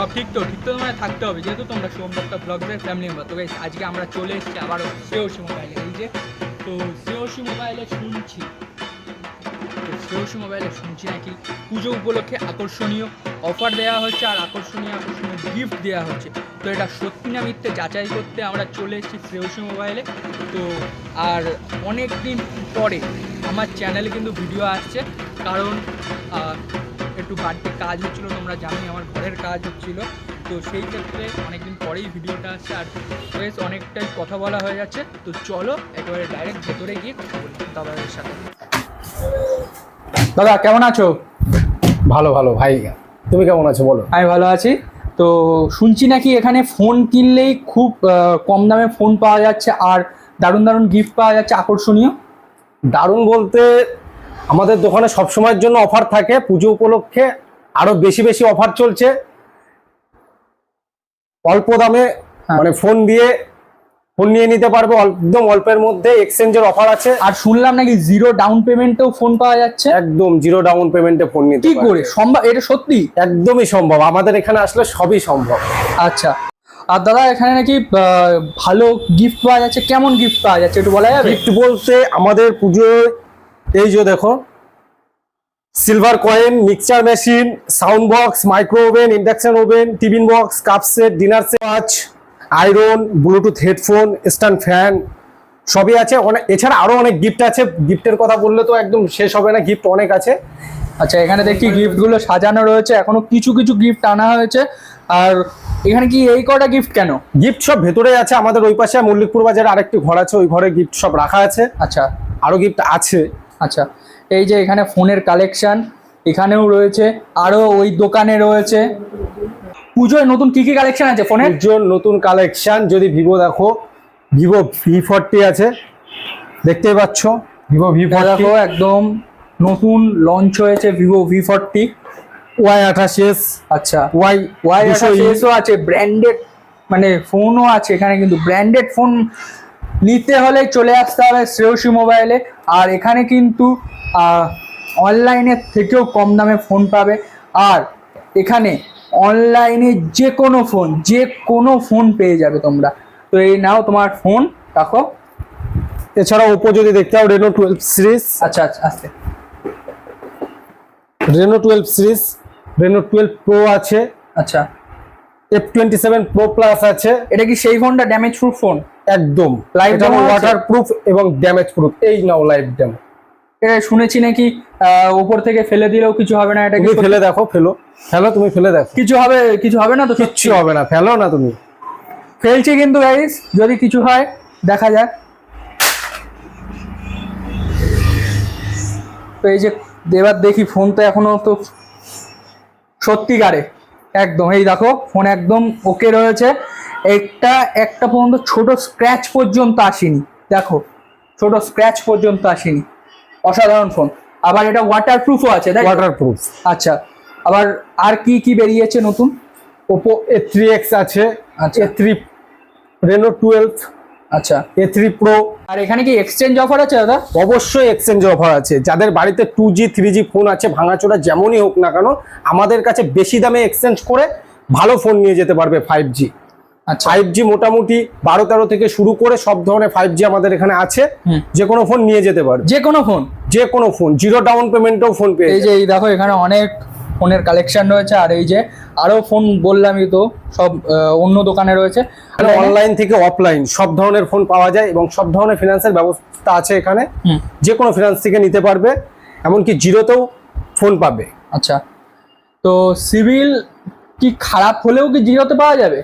সবসময় থাকতে হবে যেহেতু তোমরা সোমদত্তা ব্লগসের ফ্যামিলি মেম্বার তো guys, আজকে আমরা চলে এসেছি আবারও শ্রেয়সী মোবাইলে এই যে তো শ্রেয়সী মোবাইলে শুনছি। তো শ্রেয়সী মোবাইলে শুনছি নাকি? পুজো উপলক্ষে আকর্ষণীয় অফার দেওয়া হচ্ছে আর আকর্ষণীয় আকর্ষণীয় গিফট দেওয়া হচ্ছে। তো এটা সত্যি না মিথ্যে? যাচাই করতে আমরা চলে এসেছি শ্রেয়সী মোবাইলে তো আর অনেক দিন পরে আমার চ্যানেলে কিন্তু ভিডিও আসছে। কারণ একটু বাড়িতে কাজ হচ্ছিল তোমরা জানোই আমার ঘরের কাজ হচ্ছিল। তো সেই ক্ষেত্রে অনেকদিন পরেই ভিডিওটা আসছে আর বেশ অনেকটাই কথা বলা হয়ে যাচ্ছে। তো চলো একেবারে ডাইরেক্ট ভেতরে গিয়ে কথা বলি দাদাদের সাথে। দাদা কেমন আছো? ভালো ভালো। ভাই তুমি কেমন আছো? বলো। আমি ভালো আছি। তো শুনছি নাকি এখানে ফোন কিনলেই খুব কম দামে ফোন পাওয়া যাচ্ছে আর দারুণ দারুণ গিফট পাওয়া যাচ্ছে আকর্ষণীয়? দারুণ বলতে আমাদের দোকানে সব সময়ের জন্য অফার থাকে পুজো উপলক্ষে আরও বেশি বেশি অফার চলছে। অল্প দামে হ্যাঁ। মানে ফোন দিয়ে ফোন নিয়ে নিতে পারবে একদম অল্পের মধ্যে এক্সচেঞ্জের অফার আছে। আর শুনলাম নাকি জিরো ডাউন পেমেন্টেও ফোন পাওয়া যাচ্ছে? একদম জিরো ডাউন পেমেন্টে ফোন নিতে কি করে? সম্ভব এটা সত্যি? একদমই সম্ভব। আমাদের এখানে আসলে সবই সম্ভব। আচ্ছা। আর দাদা এখানে নাকি ভালো গিফট পাওয়া যাচ্ছে। কেমন গিফট পাওয়া যাচ্ছে একটু বলা যাবে? গিফট বলতে আমাদের পুজোয় এই যে দেখো silver coin mixture machine sound box micro oven induction oven tiffin box cup set dinner set watch iron bluetooth headphone stand fan সবই আছে। অনেক এছাড়া আরও অনেক গিফট আছে। গিফটের কথা বললে তো একদম শেষ হবে না গিফট অনেক আছে। আচ্ছা এখানে দেখি গিফটগুলো সাজানো রয়েছে। এখনও কিছু কিছু গিফট আনা হয়েছে। আর এখানে কি এই কটা গিফট কেন? গিফট সব ভেতরে আছে। আমাদের ওই পাশে মল্লিকপুর বাজারে আরেকটি ঘর আছে। ওই ঘরে গিফট সব রাখা আছে। আচ্ছা। আরও গিফট আছে। আচ্ছা এই যে এখানে ফোনের কালেকশন এখানেও রয়েছে আরও ওই দোকানে রয়েছে। পুজোয় নতুন কি কি কালেকশন আছে ফোনের পুজোর নতুন কালেকশন যদি ভিভো দেখো ভিভো ভি ফোরটি আছে দেখতেই পাচ্ছ। ভিভো ভি দেখো একদম নতুন লঞ্চ হয়েছে ভিভো ভি ফোরটি ওয়াই আঠাশ এস আচ্ছা ওয়াই ওয়াই। এসও আছে ব্র্যান্ডেড মানে ফোনও আছে এখানে কিন্তু ব্র্যান্ডেড ফোন নিতে হলে চলে আসতে হবে শ্রেয়সী মোবাইলে আর এখানে কিন্তু অনলাইনের থেকেও কম দামে ফোন পাবে। আর এখানে অনলাইনে যে কোনো ফোন যে কোনো ফোন পেয়ে যাবে তোমরা। তো এই নাও তোমার ফোন রাখো। এছাড়া ওপো যদি দেখতে পাও রেনো টুয়েলভ সিরিজ আচ্ছা আচ্ছা আস্তে Reno twelve series Reno twelve pro আছে। আচ্ছা। F twenty seven pro plus আছে। এটা কি সেই ফোনটা ড্যামেজ প্রুফ ফোন একদম। Demo আছে? ওয়াটার প্রুফ এবং ড্যামেজ প্রুফ এই নাও লাইভ ডেমো এটা শুনেছি নাকি উপর থেকে ফেলে দিলেও কিছু হবে না এটা তুমি ফেলে দেখো ফেলো। ফেলো তুমি ফেলে দেখো। কিছু হবে কিছু হবে না তো কিচ্ছু হবে না ফেলো না তুমি। ফেলছি কিন্তু গাইস যদি কিছু হয় দেখা যাক। তো এই যে এবার দেখি ফোন তো এখনও তো সত্যিকারে। একদম। এই দেখো ফোন একদম ওকে রয়েছে। একটা একটা পর্যন্ত ছোট স্ক্র্যাচ পর্যন্ত আসেনি। দেখো ছোট স্ক্র্যাচ পর্যন্ত আসেনি। অসাধারণ ফোন আবার এটা ওয়াটারপ্রুফও আছে তাই ওয়াটারপ্রুফ ওয়াটার প্রুফ আচ্ছা আবার আর কি কি বেরিয়েছে নতুন? ওপো এ থ্রি এক্স আছে। আচ্ছা। এ থ্রি রেনো টুয়েলভ আচ্ছা। এ থ্রি প্রো আর এখানে কি এক্সচেঞ্জ অফার আছে দাদা? অবশ্যই এক্সচেঞ্জ অফার আছে। যাদের বাড়িতে two G three G phone আছে ভাঙাচোরা যেমনই হোক না কেন আমাদের কাছে বেশি দামে এক্সচেঞ্জ করে ভালো ফোন নিয়ে যেতে পারবে ফাইভ জি আচ্ছা। ফাইভ জি মোটামুটি বারো তেরো থেকে শুরু করে সব ধরনের ফাইভ জি আমাদের এখানে আছে। যে কোনো ফোন নিয়ে যেতে পারবে। যে কোনো ফোন যে কোনো ফোন জিরো ডাউন পেমেন্টেও ফোন পেয়ে এই যে এই দেখো এখানে অনেক ফোনের কালেকশন রয়েছে আর এই যে আরও ফোন বললামই তো সব অন্য দোকানে রয়েছে। অনলাইন থেকে অফলাইন সব ধরনের ফোন পাওয়া যায় এবং সব ধরনের ফিনান্সের ব্যবস্থা আছে এখানে। যে কোনো ফিনান্স থেকে নিতে পারবে এমনকি জিরোতেও ফোন পাবে। আচ্ছা। তো সিভিল কি খারাপ হলেও কি জিরোতে পাওয়া যাবে?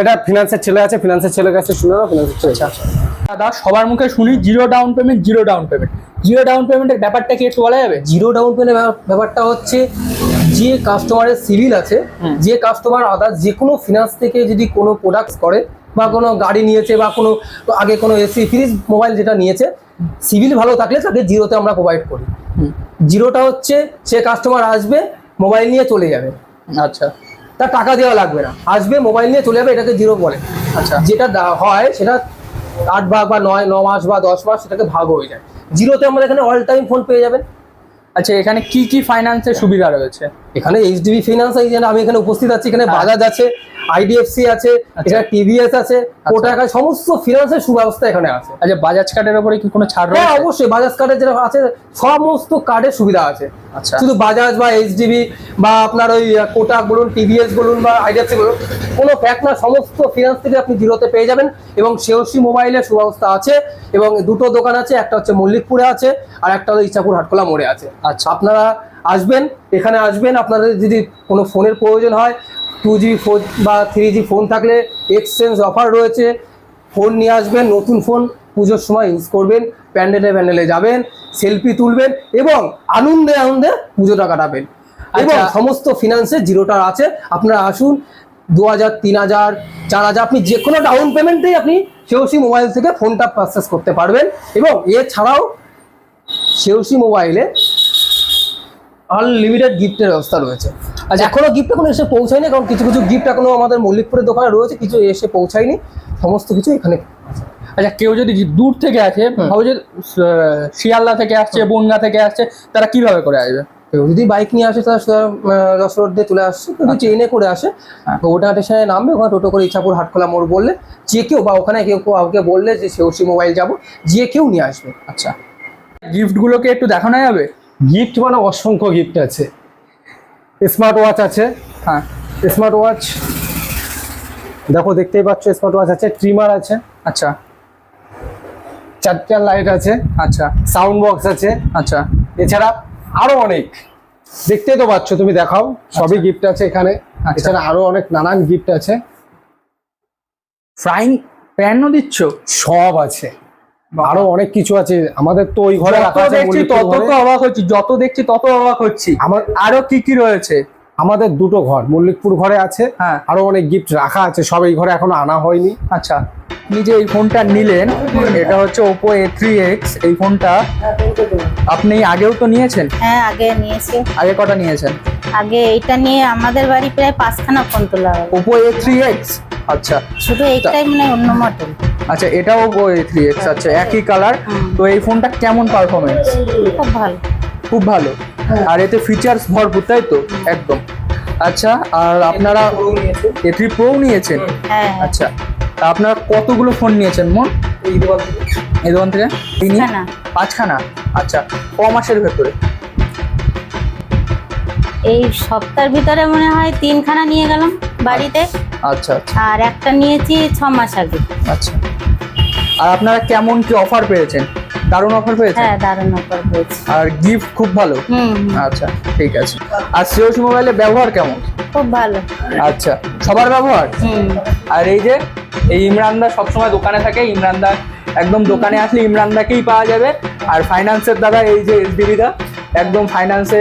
এটা ফিনান্সের ছেলে আছে ফিনান্সের ছেলের কাছে শুনে নাও ফিনান্সের ছেলে। আচ্ছা দাদা সবার মুখে শুনি zero down payment zero down payment zero down পেমেন্টের ব্যাপারটা কি একটু বলা যাবে? জিরো ডাউন পেমেন্ট ব্যাপারটা হচ্ছে যে কাস্টমারের সিভিল আছে। যে কাস্টমার আদার্স যে কোনো ফিনান্স থেকে যদি কোনো প্রোডাক্টস করে বা কোনো গাড়ি নিয়েছে বা কোনো আগে কোনো এসি ফ্রিজ মোবাইল যেটা নিয়েছে সিভিল ভালো থাকলে তাদের জিরোতে আমরা প্রোভাইড করি। জিরোটা হচ্ছে সে কাস্টমার আসবে মোবাইল নিয়ে চলে যাবে। আচ্ছা। তার টাকা দেওয়া লাগবে না। আসবে মোবাইল নিয়ে চলে যাবে এটাকে জিরো বলে। আচ্ছা। যেটা হয় সেটা আট ভাগ বা নয়, ন মাস বা দশ মাস সেটাকে ভাগ হয়ে যায়। জিরোতে আমাদের এখানে অল টাইম ফোন পেয়ে যাবেন। আচ্ছা এখানে কি কি ফাইন্যান্সের সুবিধা রয়েছে? এখানে এইচডিবি ফিনান্স এই যে আমি এখানে উপস্থিত আছি এখানে হ্যাঁ। বাজাজ আছে আইডিএফসি আছে এখানে টিভিএস আছে কোটাকা সমস্ত ফিনান্সের সুব্যবস্থা এখানে আছে। আচ্ছা বাজাজ কার্ডের উপরে কি কোনো ছাড় হ্যাঁ অবশ্যই বাজাজ কার্ডের যেটা আছে সমস্ত কার্ডের সুবিধা আছে। আচ্ছা। শুধু বাজাজ বা এইচডিবি বা আপনার ওই কোটাক বলুন টিভিএস বলুন বা আইডিএফসি বলুন কোনো ফ্যাক্ট না সমস্ত ফিনান্স থেকে আপনি জিরোতে পেয়ে যাবেন এবং সেওসি মোবাইলের সুব্যবস্থা আছে এবং দুটো দোকান আছে একটা হচ্ছে মল্লিকপুরে আছে আর একটা হচ্ছে ইচ্ছাপুর হাটকোলা মোড়ে আছে। আচ্ছা। আপনারা আসবেন এখানে আসবেন আপনাদের যদি কোনো ফোনের প্রয়োজন হয় টু জি ফোর বা থ্রি জি ফোন থাকলে এক্সচেঞ্জ অফার রয়েছে ফোন নিয়ে আসবেন নতুন ফোন পুজোর সময় ইউজ করবেন প্যান্ডেলে প্যান্ডেলে যাবেন সেলফি তুলবেন এবং আনন্দে আনন্দে পুজোটা কাটাবেন এবং আচ্ছা। সমস্ত ফিনান্সে জিরোটার আছে আপনারা আসুন দু হাজার তিন হাজার চার হাজার আপনি যে কোনো ডাউন পেমেন্টেই আপনি সেওসি মোবাইল থেকে ফোনটা পারচেস করতে পারবেন এবং এছাড়াও সেওসি মোবাইলে আনলিমিটেড গিফটের ব্যবস্থা রয়েছে। আচ্ছা এখনও গিফট এখনও এসে পৌঁছায়নি কারণ কিছু কিছু গিফট এখনও আমাদের মল্লিকপুরের দোকানে রয়েছে কিছু এসে পৌঁছায়নি সমস্ত কিছু এখানে। আচ্ছা কেউ যদি দূর থেকে আছে ভাবো যে শিয়ালদা থেকে আসছে বনগা থেকে আসছে তারা কীভাবে করে আসবে? কেউ যদি বাইক নিয়ে আসে তারা রস রোড দিয়ে চলে আসছে যদি ট্রেনে করে আসে হ্যাঁ। ওটা স্টেশনে নামবে ওখানে টোটো করে ইচ্ছাপুর হাটখোলা মোড় বললে যে কেউ বা ওখানে কেউ কাউকে বললে যে সেওসি মোবাইল যাব যে কেউ নিয়ে আসবে। আচ্ছা। গিফটগুলোকে একটু দেখানো যাবে? গিফট মানে অসংখ্য গিফট আছে। স্মার্ট ওয়াচ আছে। হ্যাঁ। স্মার্ট ওয়াচ দেখো দেখতেই পাচ্ছ স্মার্ট ওয়াচ আছে ট্রিমার আছে। আচ্ছা। চারটা লাইট আছে। আচ্ছা। সাউন্ড বক্স আছে। আচ্ছা। এছাড়া আরও অনেক। দেখতেই তো পাচ্ছ তুমি দেখাও সবই গিফট আছে এখানে। আচ্ছা। এছাড়া আরও অনেক নানান গিফট আছে। ফ্রাইং প্যানও দিচ্ছ? সব আছে। আরও অনেক কিছু আছে। আমাদের তো ওই ঘরে রাখা আছে দেখছি তত তো অবাক হচ্ছি যত দেখছি তত অবাক হচ্ছি। আমার আরও কি কি রয়েছে? আমাদের দুটো ঘর মল্লিকপুর ঘরে আছে। হ্যাঁ। আরও অনেক গিফট রাখা আছে সব এই ঘরে এখনও আনা হয়নি। আচ্ছা আপনি যে এই ফোনটা নিলেন এটা হচ্ছে ওপো এ থ্রি এক্স এই ফোনটা আপনি আগেও তো নিয়েছেন? হ্যাঁ আগে নিয়েছি। আগে কটা নিয়েছেন? আগে এইটা নিয়ে আমাদের বাড়ি প্রায় পাঁচখানা ফোন তোলা ওপো এ থ্রি এক্স আচ্ছা। শুধু এইটাই মানে অন্য মডেল আচ্ছা এটাও থ্রি এক্স আচ্ছা একই কালার তো এই ফোনটা কেমন পারফরমেন্স খুব ভালো। খুব ভালো। আর এতে ফিচার্স ভরপুর তাই তো? একদম। আচ্ছা আর আপনারা এ থ্রি প্রো নিয়েছেন? হ্যাঁ। হ্যাঁ। আচ্ছা তা আপনারা কতগুলো ফোন নিয়েছেন মোট এই দোকান থেকে। পাঁচখানা? আচ্ছা ক মাসের ভেতরে? এই সপ্তাহের ভিতরে মনে হয় তিনখানা নিয়ে গেলাম। বাড়িতে। আচ্ছা আচ্ছা। আর একটা নিয়েছি ছ মাস আগে। আচ্ছা। আর আপনারা কেমন কি অফার পেয়েছেন? দারুণ অফার পেয়েছেন? হ্যাঁ দারুণ অফার পেয়েছি। আর গিফট খুব ভালো? হুম হুম, আচ্ছা ঠিক আছে। আর সিওসি মোবাইলের ব্যবহার কেমন? খুব ভালো। আচ্ছা সবার ব্যবহার? হুম। আর এই যে এই ইমরানদা সবসময় দোকানে থাকে ইমরানদা একদম দোকানে আসলে ইমরানদাকেই পাওয়া যাবে। আর ফাইন্যান্সের দাদা এই যে এসডিবি দা একদম ফাইন্যান্সে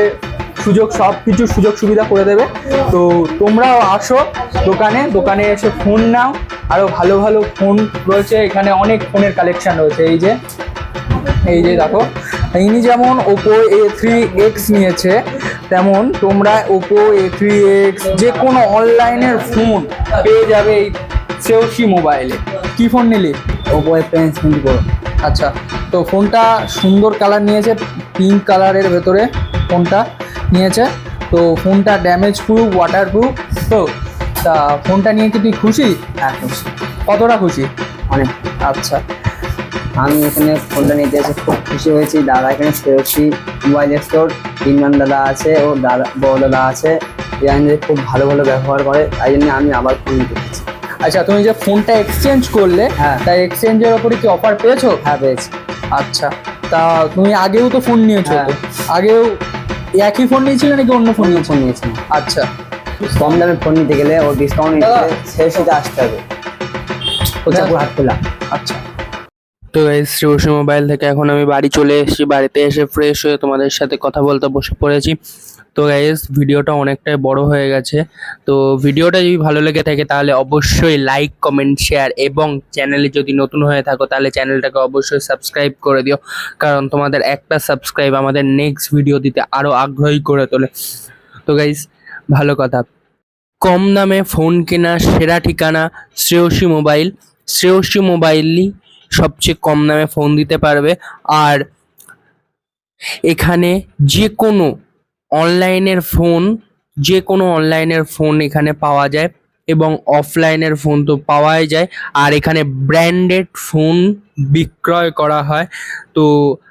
সুযোগ, সব কিছু সুযোগ সুবিধা করে দেবে। তো তোমরাও আসো দোকানে দোকানে এসে ফোন নাও। আরও ভালো ভালো ফোন রয়েছে, এখানে অনেক ফোনের কালেকশান রয়েছে। এই যে এই যে দেখো, ইনি যেমন ওপো এ থ্রি এক্স নিয়েছে, তেমন তোমরা ওপো এ থ্রি এক্স যে কোনো অনলাইনের ফোন পেয়ে যাবে এই সেওসি মোবাইলে কি ফোন নিলি? ওপো এফ টেন টোয়েন্টি আচ্ছা তো ফোনটা সুন্দর কালার নিয়েছে পিঙ্ক কালারের ভেতরে ফোনটা নিয়েছে। তো ফোনটা ড্যামেজ প্রুফ ওয়াটার প্রুফ তো তা ফোনটা নিয়ে কি তুই খুশি? হ্যাঁ খুশি। কতটা খুশি? অনেক। আচ্ছা। আমি এখানে ফোনটা নিতে এসে খুব খুশি হয়েছি। দাদা এখানে সেরছি মোবাইল স্টোর ইমরান দাদা আছে ও দাদা বড় দাদা আছে। এখানে খুব ভালো ভালো ব্যবহার করে। তাই জন্য আমি আবার ফোন নিতে আচ্ছা তুমি যে ফোনটা এক্সচেঞ্জ করলে হ্যাঁ। তাই এক্সচেঞ্জের ওপরে কি অফার পেয়েছ? হ্যাঁ পেয়েছি। আচ্ছা। তা তুমি আগেও তো ফোন নিয়েছো হ্যাঁ। আগেও একই ফোন নিয়েছিলেন নাকি অন্য ফোন নিয়ে ফোন নিয়েছিলেন আচ্ছা। কম দামে ফোন নিতে গেলে ও ডিসকাউন্ট নিতে শেষ হতে আসতে হবে। কোচাপুর হাট খোলা। আচ্ছা। তো এই শ্রীবর্ষী মোবাইল থেকে এখন আমি বাড়ি চলে এসেছি। বাড়িতে এসে ফ্রেশ হয়ে তোমাদের সাথে কথা বলতে বসে পড়েছি। তো গাইস ভিডিওটা অনেকটাই বড় হয়ে গেছে। তো ভিডিওটা যদি ভালো লেগে থাকে, তাহলে অবশ্যই লাইক কমেন্ট শেয়ার এবং চ্যানেলে যদি নতুন হয়ে থাকো, তাহলে চ্যানেলটাকে অবশ্যই সাবস্ক্রাইব করে দিও। কারণ তোমাদের একটা সাবস্ক্রাইব আমাদের নেক্সট ভিডিও দিতে আরও আগ্রহী করে তোলে। তো গাইস ভালো কথা। কম দামে ফোন কেনার সেরা ঠিকানা শ্রেয়সী মোবাইল শ্রেয়সী মোবাইলই সবচেয়ে কম দামে ফোন দিতে পারবে। আর এখানে যে কোনো অনলাইনের ফোন যে কোনো অনলাইনের ফোন এখানে পাওয়া যায় এবং অফলাইনের ফোন তো পাওয়াই যায়। আর এখানে ব্র্যান্ডেড ফোন বিক্রয় করা হয়। তো,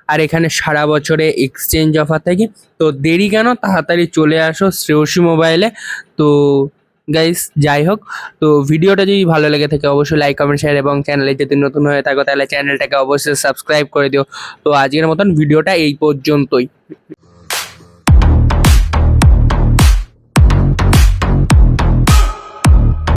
আর এখানে সারা বছরে এক্সচেঞ্জ অফার থাকে। তো দেরি কেন? তাড়াতাড়ি চলে আসো শ্রেয়সী মোবাইলে। তো, গাইস, যাই হোক। তো ভিডিওটা যদি ভালো লেগে থাকে, অবশ্যই লাইক, কমেন্ট, শেয়ার এবং চ্যানেলে যদি নতুন হয়ে থাকো, তাহলে চ্যানেলটাকে অবশ্যই সাবস্ক্রাইব করে দিও। তো আজকের মতন ভিডিওটা এই পর্যন্তই।